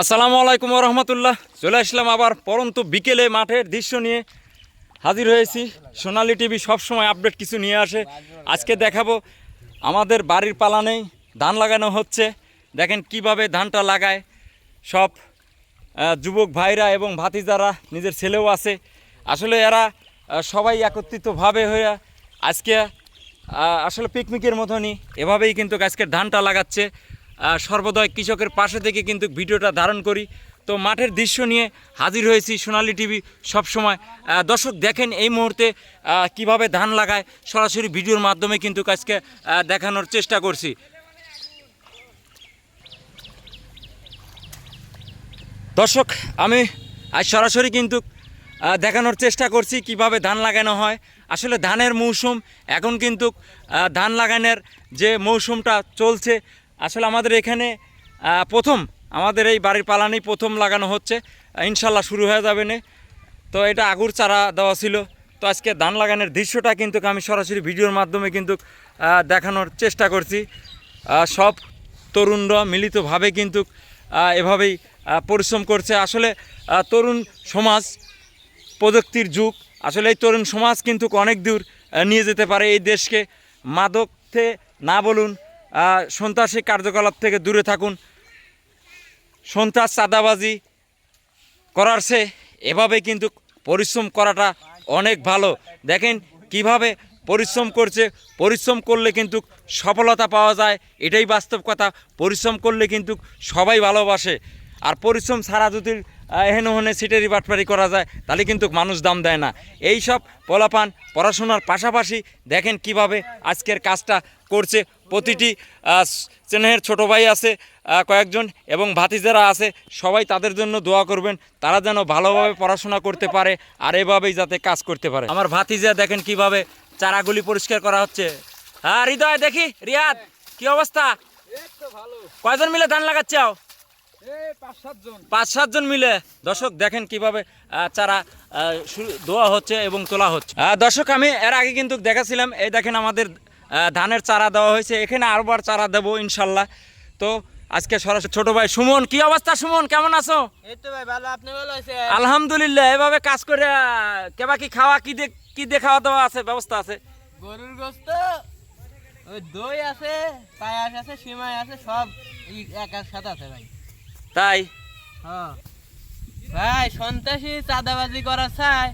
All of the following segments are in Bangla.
আসসালামু আলাইকুম রহমতুল্লাহ চলে আসলাম আবার পরন্তু বিকেলে মাঠের দৃশ্য নিয়ে হাজির হয়েছি। সোনালি টিভি সবসময় আপডেট কিছু নিয়ে আসে। আজকে দেখাবো, আমাদের বাড়ির পালানেই ধান লাগানো হচ্ছে। দেখেন কীভাবে ধানটা লাগায়। সব যুবক ভাইরা এবং ভাতিজারা, নিজের ছেলেও আছে। আসলে এরা সবাই একত্রিতভাবে হয়ে আজকে আসলে পিকনিকের মতনই। এভাবেই কিন্তু আজকের ধানটা লাগাচ্ছে। সর্বদয় কৃষকের পাশে থেকে কিন্তু ভিডিওটা ধারণ করি। তো মাঠের দৃশ্য নিয়ে হাজির হয়েছি সোনালী টিভি সবসময়। দর্শক দেখেন এই মুহূর্তে কীভাবে ধান লাগায় সরাসরি ভিডিওর মাধ্যমে কিন্তু আহ, দেখানোর চেষ্টা করছি। দর্শক আমি আজ সরাসরি কিন্তু দেখানোর চেষ্টা করছি কীভাবে ধান লাগানো হয়। আসলে ধানের মৌসুম এখন কিন্তু ধান লাগানোর যে মৌসুমটা চলছে আসলে আমাদের এখানে প্রথম, আমাদের এই বাড়ির পালানেই প্রথম লাগানো হচ্ছে। ইনশাল্লাহ শুরু হয়ে যাবে না। তো এটা আগুর চারা দেওয়া ছিল। তো আজকে ধান লাগানোর দৃশ্যটা কিন্তু আমি সরাসরি ভিডিওর মাধ্যমে কিন্তু দেখানোর চেষ্টা করছি। সব তরুণরা মিলিতভাবে কিন্তু এভাবেই পরিশ্রম করছে। আসলে তরুণ সমাজ প্রযুক্তির যুগ। আসলে এই তরুণ সমাজ কিন্তু অনেক দূর নিয়ে যেতে পারে এই দেশকে। মাদক থেকে না বলুন সন্ত্রাসী কার্যকলাপ থেকে দূরে থাকুন। সন্ত্রাস চাঁদাবাজি করার সে এভাবে কিন্তু পরিশ্রম করাটা অনেক ভালো। দেখেন কীভাবে পরিশ্রম করছে। পরিশ্রম করলে কিন্তু সফলতা পাওয়া যায়। এটাই বাস্তব কথা। পরিশ্রম করলে কিন্তু সবাই ভালোবাসে। আর পরিশ্রম ছাড়া যদি এহেন ওহেনে সিটেরি বাটপারি করা যায় তাহলে কিন্তু মানুষ দাম দেয় না। এই সব পোলাপান পড়াশোনার পাশাপাশি দেখেন কীভাবে আজকের কাজটা করছে। প্রতিটি স্নেহের ছোট ভাই আছে কয়েকজন এবং ভাতিজারা আছে সবাই তাদের জন্য দোয়া করবেন তারা যেন ভালোভাবে পড়াশোনা করতে পারে আর এভাবেই যাতে কাজ করতে পারে। আমার ভাতিজা দেখেন কীভাবে চারাগুলি পরিষ্কার করা হচ্ছে। হ্যাঁ হৃদয় দেখি রিয়াদ কি অবস্থা? কয়জন মিলে ধান লাগাচ্ছাও পাঁচ সাতজন মিলে দর্শক দেখেন কীভাবে চারা দোয়া হচ্ছে এবং তোলা হচ্ছে। দর্শক আমি এর আগে কিন্তু দেখাছিলাম এই দেখেন আমাদের ধানের চারা দেওয়া হয়েছে এখানে আরবার চারা দেবো ইনশাল্লাহ। তো আজকে সরাসরি ছোট ভাই সুমন কি অবস্থা সুমন কেমন আছো? এই তো ভাই ভালো আপনি ভালো আছেন? আলহামদুলিল্লাহ এভাবে কাজ করে আহ, কেবা কি খাওয়া কি কি দিয়ে খাওয়া দাওয়া আছে ব্যবস্থা আছে? গরুর গোস্ত ওই দই আছে পায়াস আছে সিমাই আছে সব এই এক এক সাথে আছে ভাই। তাই? হ্যাঁ। ভাই সন্ত্রাসী চাঁদাবাজি করা চাই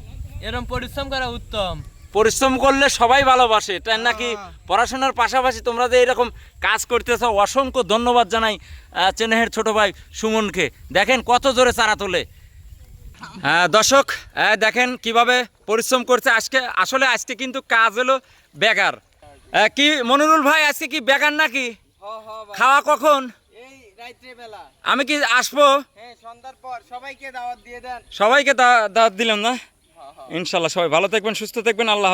এরকম পরিশ্রম করা উত্তম। পরিশ্রম করলে সবাই ভালোবাসে তাই নাকি হ্যাঁ। পড়াশোনার পাশাপাশি তোমরা যে এরকম কাজ করতেছো অসংখ্য ধন্যবাদ জানাই চেনেহের ছোট ভাই সুমনকে। দেখেন কত জোরে চারা তোলে। হ্যাঁ দর্শক দেখেন কীভাবে পরিশ্রম করছে। আজকে আসলে আজকে কিন্তু কাজ হলো বেকার। কি মনিরুল ভাই আজকে কি বেকার নাকি? খাওয়া কখন? আমি কি আসব? হ্যাঁ সবাইকে দাওয়াত দিয়ে দেন। সবাইকে দা- দাওয়াত দিলাম না? ইনশাল্লাহ সবাই ভালো থাকবেন সুস্থ থাকবেন আল্লাহ।